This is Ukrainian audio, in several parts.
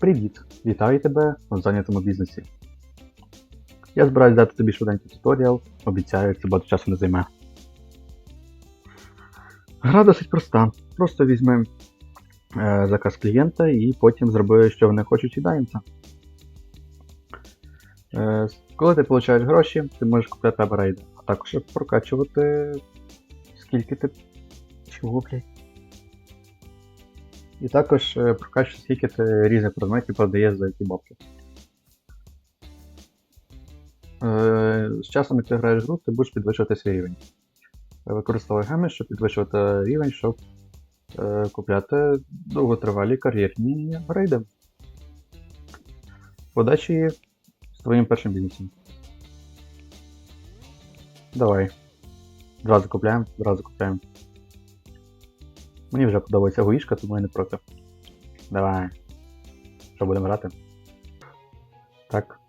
Привіт! Вітаю тебе у зайнятому бізнесі. Я збираюсь дати тобі швиденький туторіал, обіцяю, це багато часу не займе. Гра досить проста. Просто візьми е, заказ клієнта і потім зроби, що вони хочуть, і даємо це. Е, коли ти отримуєш гроші, ти можеш купляти апгрейди, а також прокачувати скільки ти. Чого, блядь? І також е, прокачувати, скільки ти різних предметів продаєш за які бабки. Е, з часом, як ти граєш гру, ти будеш підвищувати свій рівень. Використовуй геми, щоб підвищувати рівень, щоб е, купляти довготривалі кар'єрні апгрейди. Удачі з твоїм першим бізнесом. Давай. Зразу купляємо, зразу купляємо. Мені вже подобається гоїшка, тому я не проти. Давай. Що будемо грати? Так.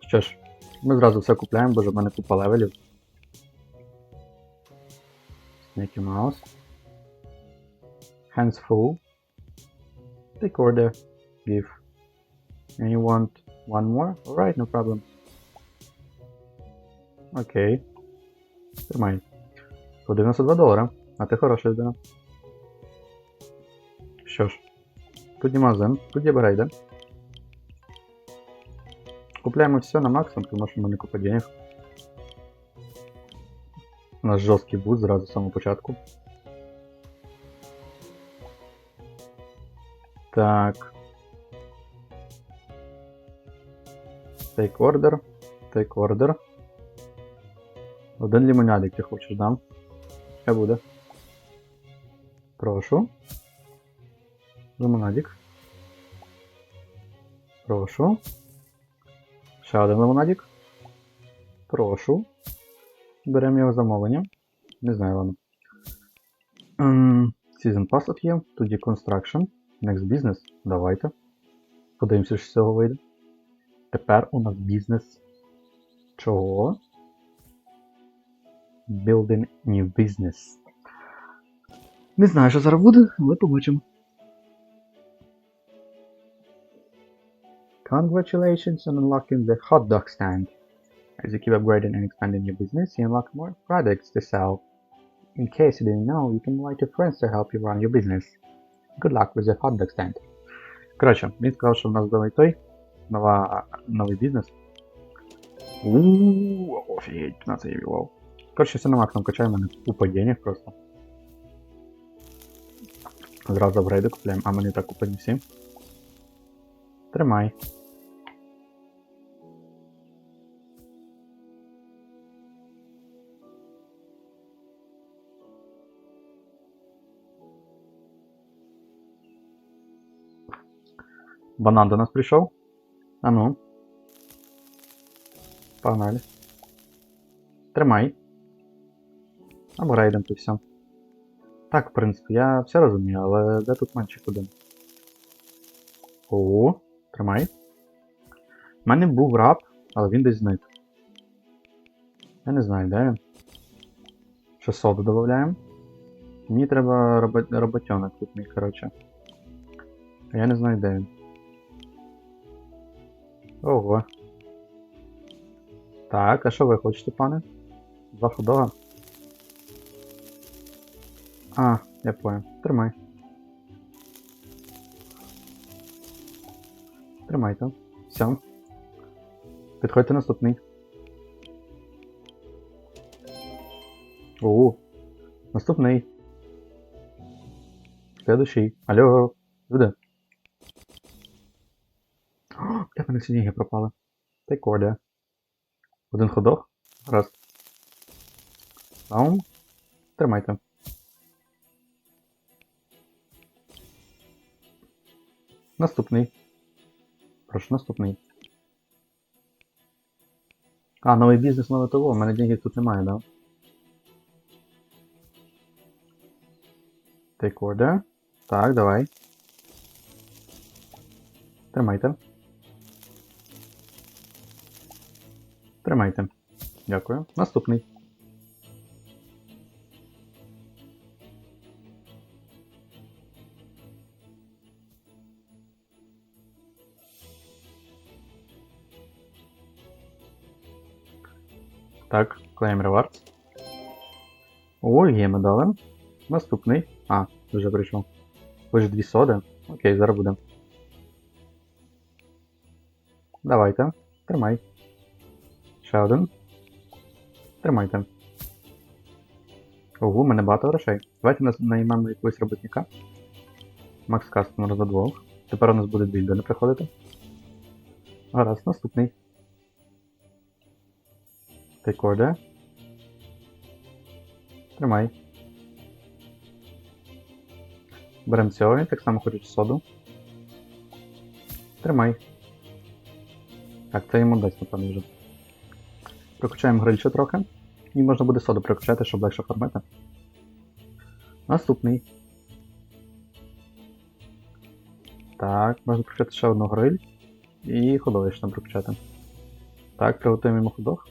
Що ж, ми зразу все купляємо, бо в мене купа левелів. Mickey Mouse. Hands full. Take order. Give. And you want one more? Alright, no problem. Окей. Тримай. По 92 долара. А ти хороша людина. Що ж, тут є магазин, тут є берейда. Купляємо все на максимум, тому що в мене купа денег. У нас жорсткий буст зразу з самого початку. Так. Take order. Take order. Один лімонадик ти хочеш, дам. Хай буде. Прошу. Лимонадик. Прошу. Ще один лимонадик. Прошу. Беремо його замовлення. Не знаю, ладно. Ем, Season Pass от є. Є Construction. Next Business. Давайте. Подивимося, що з цього вийде. Тепер у нас бізнес. Чого? Building new business. Не знаю, що зараз буде, але побачимо. Congratulations on unlocking the hot dog stand. As you keep upgrading and expanding your business, you unlock more products to sell. In case you didn't know, you can invite your friends to help you run your business. Good luck with your hot dog stand. Коротше, він сказав, що в нас новий той, нова, новий бізнес. Ууу, офігеть, 15 єві, вау. Коротше, все на максимум качаємо, мене купа денег просто. Зразу апгрейди купляємо, а мені так купані всі. Тримай. Банан до нас прийшов. А ну. Погнали. Тримай. Апгрейдом то все. Так, в принципі, я все розумію, але де тут менше один? О, тримай. У мене був раб, але він десь зник. Я не знаю, де він. 600 додаємо. Мені треба робот... роботенок тут мій, коротше. А я не знаю, де він. Ого. Так, а що ви хочете, пане? Два ходога? А, я понял. Тримай. Тримайте. Все. Підходьте наступний. О, наступний. Следующий. Алло, люди. О, Бля, мене всі деньги пропали. Take order. Один ходок. Раз. Даун. Тримайте. Наступний. Прошу, наступний. А, новий бізнес, нове того. У мене денег тут немає, да? Take order. Так, давай. Тримайте. Тримайте. Дякую. Наступний. Так, клеїм ревард. Ой, є медали. Наступний. А, вже прийшов. Лише дві соди. Окей, зараз буде. Давайте. Тримай. Ще один. Тримайте. Ого, мене багато грошей. Давайте нас наймемо якогось робітника. Макс кастомер за двох. Тепер у нас буде більдо не приходити. Гаразд, наступний. Тейкорде. Тримай. Беремо цього, він так само хоче соду. Тримай. Так, це йому дасть, напевно, вже. Прокачаємо гриль ще трохи. І можна буде соду прокачати, щоб легше фармити. Наступний. Так, можна прокачати ще одну гриль. І ходовище прокачати. Так, приготуємо йому ходох.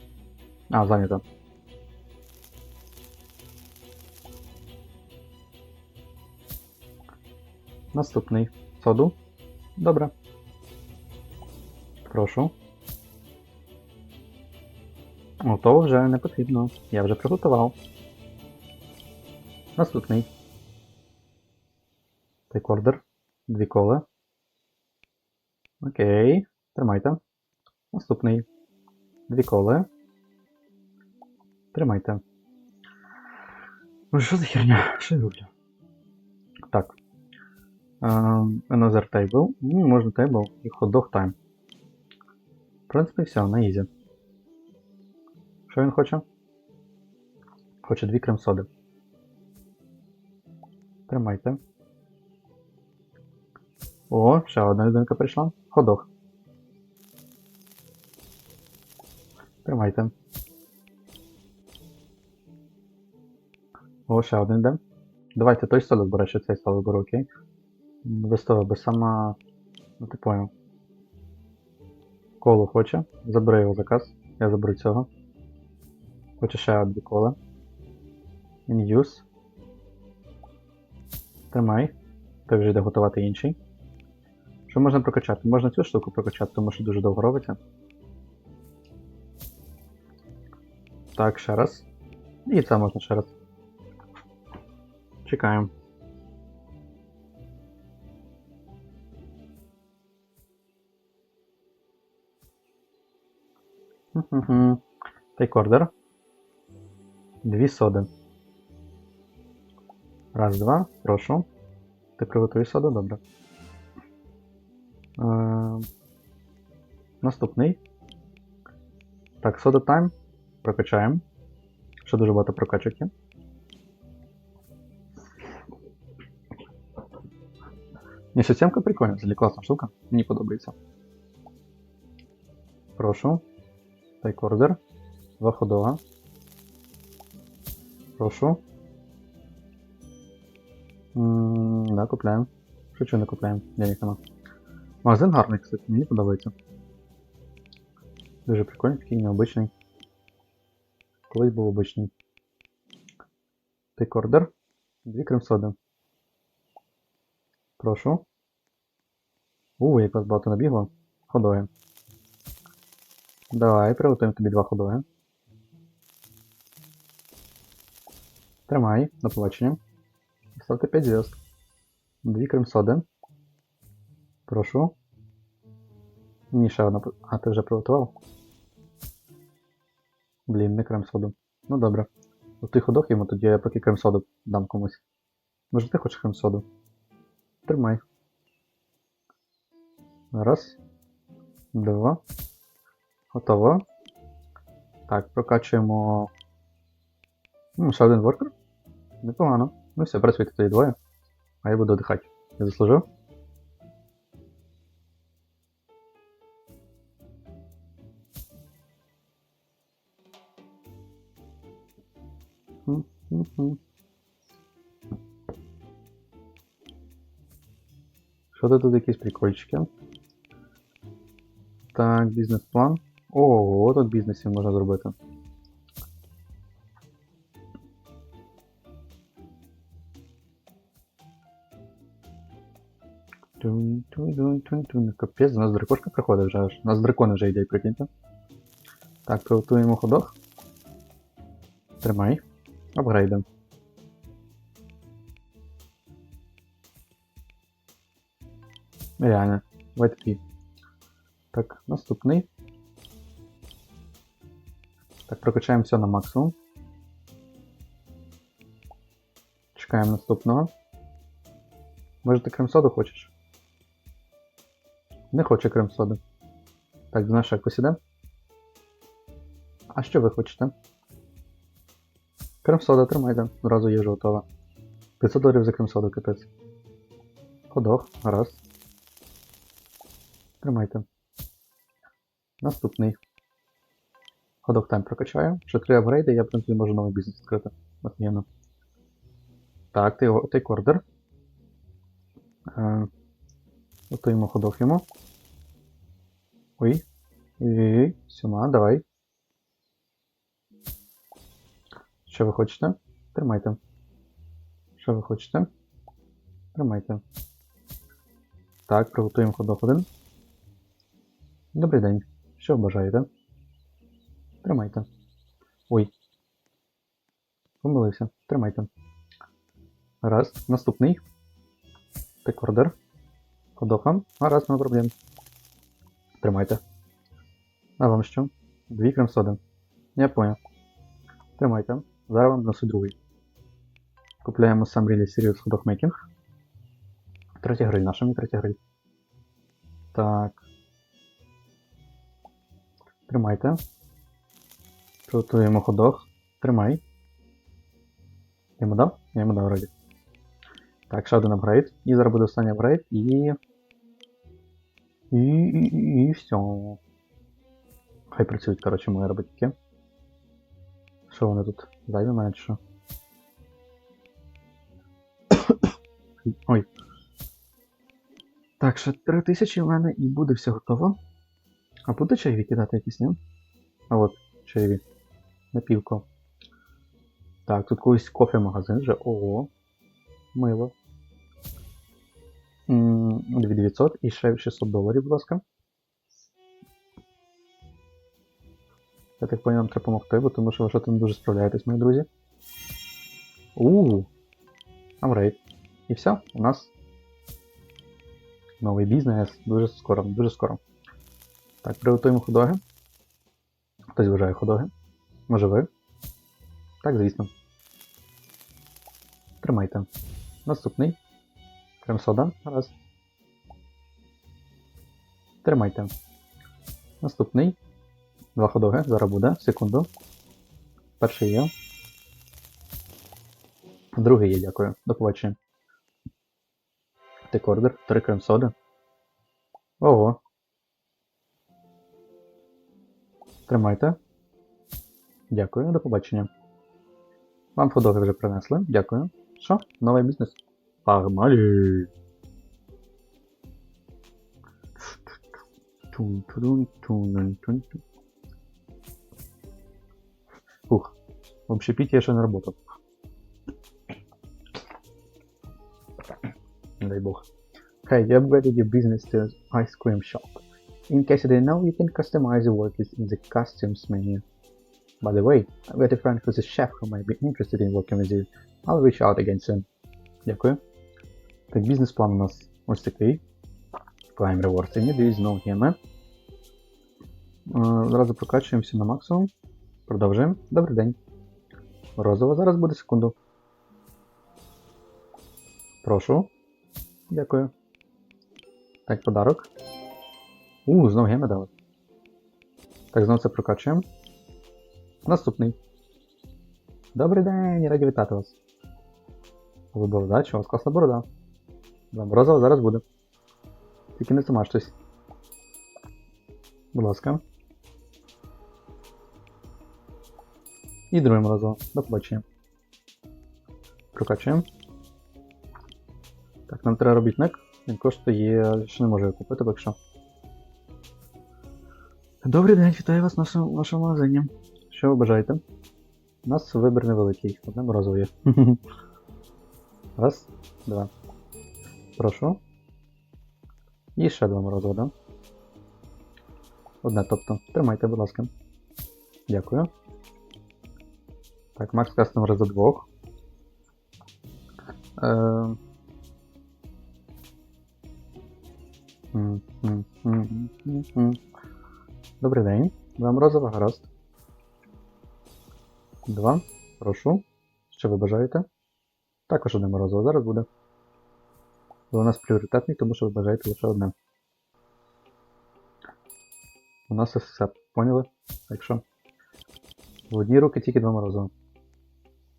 А, зайнято. Наступний. Соду. Добре. Прошу. Готово вже не потрібно. Я вже приготував. Наступний. Тейкордер. Дві коли. Окей. Тримайте. Наступний. Дві коли. Тримайте. Ну що за херня? Що я роблю? Так. Um, another table. Ну, можна table і hot dog time. В принципі, все, на ізі. Що він хоче? Хоче дві крем-соди. Тримайте. О, ще одна людинка прийшла. Ходох. Тримайте. О, ще один йде. Давайте той столик бере, що цей столик беру, окей? Того, без сама. Ну ти поняв. Коло хоче. Забери його заказ. Я заберу цього. Хоче ще одне коло. Ін'юз. Тримай. Той вже йде готувати інший. Що можна прокачати? Можна цю штуку прокачати, тому що дуже довго робиться. Так, ще раз. І це можна ще раз. Чекаємо. Тейкордер. Дві соди. Раз, два, прошу. Ти приготуй соду, добре. Е, Наступний. Так, сода тайм. Прокачаємо. Ще дуже багато прокачок є. Ні, системка прикольна, взагалі класна штука. Мені подобається. Прошу. Тайкордер. Два ходова. Прошу. М, Да, купляємо. Шучу, не купляємо. Денег нема. Магазин гарний, кстати, мені подобається. Дуже прикольний, такий необичний. Колись був обичний. Тейкордер. Дві крем-соди. Прошу. У, як вас багато набігло. Ходоги. Давай, приготуємо тобі два ходоги. Тримай, до побачення. Ставте 5 зв'язк. Дві крем-соди. Прошу. Ні, ще одна. А, ти вже приготував? Блін, не крем-соду. Ну добре. От ти ходок йому, тоді я поки крем-соду дам комусь. Може ти хочеш крем-соду? Тримай. Раз. Два. Готово. Так, прокачуємо. Ну, ще один воркер. Непогано. Ну все, працюйте тоді двоє. А я буду дихати. Я заслужив? Мгм. Що то тут якісь прикольчики? Так, бізнес-план. О, тут бізнесів можна зробити. Тун-тун-тун-тун-тун. Капець, у нас дракошка приходить вже аж. У нас дракони вже йде, прикиньте. Так, приготуємо ходох. Тримай. Апгрейдим. Реально. Давай такий. Так, наступний. Так, прокачаємо все на максимум. Чекаємо наступного. Може ти крем-соду хочеш? Не хоче крем-соди. Так, знаєш, як посідемо? А що ви хочете? Крем-сода, тримайте, одразу їжа готова. 500 доларів за крем-соду, капець. Ходох, гаразд. Тримайте. Наступний. Ходок тайм прокачаю. Ще три апгрейди, я в принципі можу новий бізнес відкрити. Офігенно. Так, ти його тейк ордер. Е, Готуємо ходок йому. Ой. Ой, сюди, давай. Що ви хочете? Тримайте. Що ви хочете? Тримайте. Так, приготуємо ходок один. Добрий день. Що бажаєте? Тримайте. Ой. Помилився. Тримайте. Раз. Наступний. Текордер. Ходоха. А раз, нема проблем. Тримайте. А вам що? Дві крем-соди. Я понял. Тримайте. Зараз вам носу другий. Купляємо сам Really Serious Hot Making. Третя гриль, наша мені третя гриль. Так. Тримайте. Приготуємо ходох. Тримай. Я йому дав? Я йому дав раді. Так, ще один апгрейд. І зараз буде останній апгрейд і. І, і, і, і все. Хай працюють, коротше, мої роботики. Що вони тут? Зайві мають що? Ой. Так, ще 3000 в мене і буде все готово. А буде чайові кидати якісь, ні? А от, чайові. Напівко. Так, тут колись кофе-магазин вже. Ого. Мило. М, 2900 і ще 600 доларів, будь ласка. Я так понял, вам треба допомогти, бо тому що ви що не дуже справляєтесь, мої друзі. Ууу. Амрейд. І все, у нас новий бізнес. Дуже скоро, дуже скоро. Так, приготуємо ходоги. Хтось вважає ходоги. Може ви? Так, звісно. Тримайте. Наступний. Крем-сода. Раз. Тримайте. Наступний. Два ходоги. Зараз буде. Секунду. Перший є. Другий є, дякую. До побачення. Текордер. Три крем-соди. Ого. Тримайте. Дякую, до побачення. Вам ходоги вже принесли. Дякую. Що? Новий бізнес? Погнали! Тун-тун-тун-тун-тун. Ух, в общепите я ще не работал. Дай бог. Hey, you upgraded your business to ice cream shop. In case you didn't know, you can customize your workers in the costumes menu. By the way, I've got a friend who's a chef who might be interested in working with you. I'll reach out again soon. Дякую. Так, бізнес-план у нас ось такий. Prime Rewards. І дивіться знову. Е, Зразу прокачуємося на максимум. Продовжуємо. Добрий день. Розово зараз буде секунду. Прошу. Дякую. Так, подарок. У, знову геми дали. Так, знову це прокачуємо. Наступний. Добрий день, раді вітати вас. Ви борода, чи у вас класна борода? Да, Морозова зараз буде. Тільки не замажтесь. Будь ласка. І друге морозиво. До побачення. Прокачуємо. Так, нам треба робітник. Він коштує. ще не можу його купити, поки що. Добрий день, вітаю вас в нашому, в нашому магазині. Що ви бажаєте? У нас вибір невеликий. Одне морозиво. Раз, два. Прошу. І ще два морозива, да? Одне, тобто. Тримайте, будь ласка. Дякую. Так, Макс Кастомер за двох. Е... м. Добрий день. Вам розова гаразд. Два. Прошу. Що ви бажаєте? Також одне морозиво зараз буде. Але у нас пріоритетний, тому що ви бажаєте лише одне. У нас все, поняли? Так що. В одній руки тільки два морозива.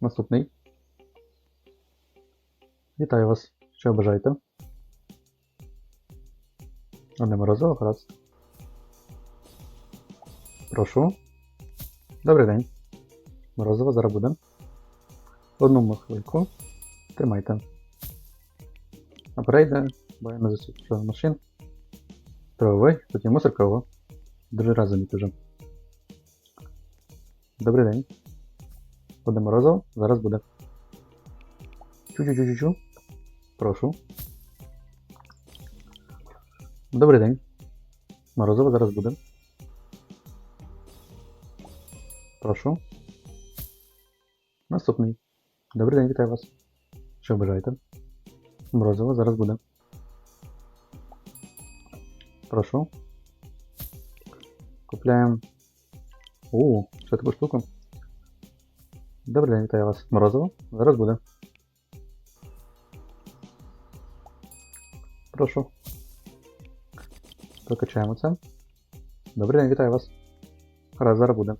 Наступний. Вітаю вас. Що ви бажаєте? Одне морозиво, гаразд. Прошу. Добрий день. Морозиво зараз буде. Одну хвильку. Тримайте. А перейде, бо я не засвідчую машин. Правовий, тут є мусор кого. Другий раз замітив вже. Добрий день. Буде морозиво, зараз буде. Чу-чу-чу-чу-чу. Прошу. Добрий день. Морозиво зараз буде. Прошу. Наступний. Добрий день, вітаю вас. Що бажаєте? Морозиво зараз буде. Прошу. Купляємо. У, що таку штуку? Добрий день, вітаю вас. Морозиво зараз буде. Прошу. Прокачаємо це. Добрий день, вітаю вас. Раз, зараз буде.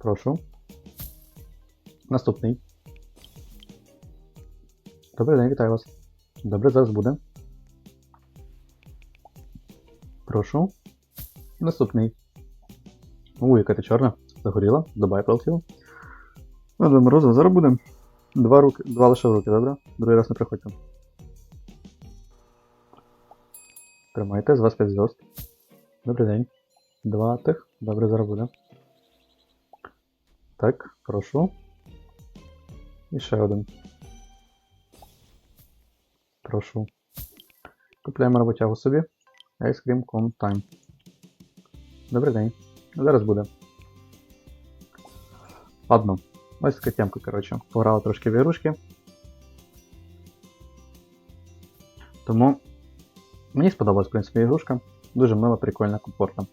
Прошу. Наступний. Добрий день, вітаю вас. Добре, зараз буде. Прошу. Наступний. У, яка ти чорна. Загоріла. Добай пролетіла. Ну, морозиво, зараз буде. Два руки, два лише в руки, добре? Другий раз не приходьте. Тримайте, з вас 5 зв'язд. Добрий день. Два тих. Добре, зараз буде. Так, прошу. І ще один. Прошу. Купляємо роботягу собі. Ice Cream Cone Time. Добрий день. Зараз буде. Ладно. Ось така темка, коротше. Пограла трошки в ігрушки. Тому мені сподобалась, в принципі, ігрушка. Дуже мила, прикольна, комфортна.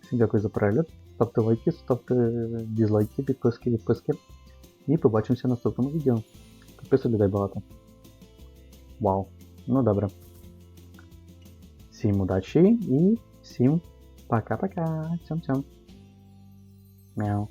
Всім дякую за перегляд. Ставте лайки, ставте дізлайки, підписки, відписки. І побачимося в наступному відео. Підписок людей багато. Вау. Ну добре. Всім удачі і всім пока-пока. Цьом-цьом. Мяу.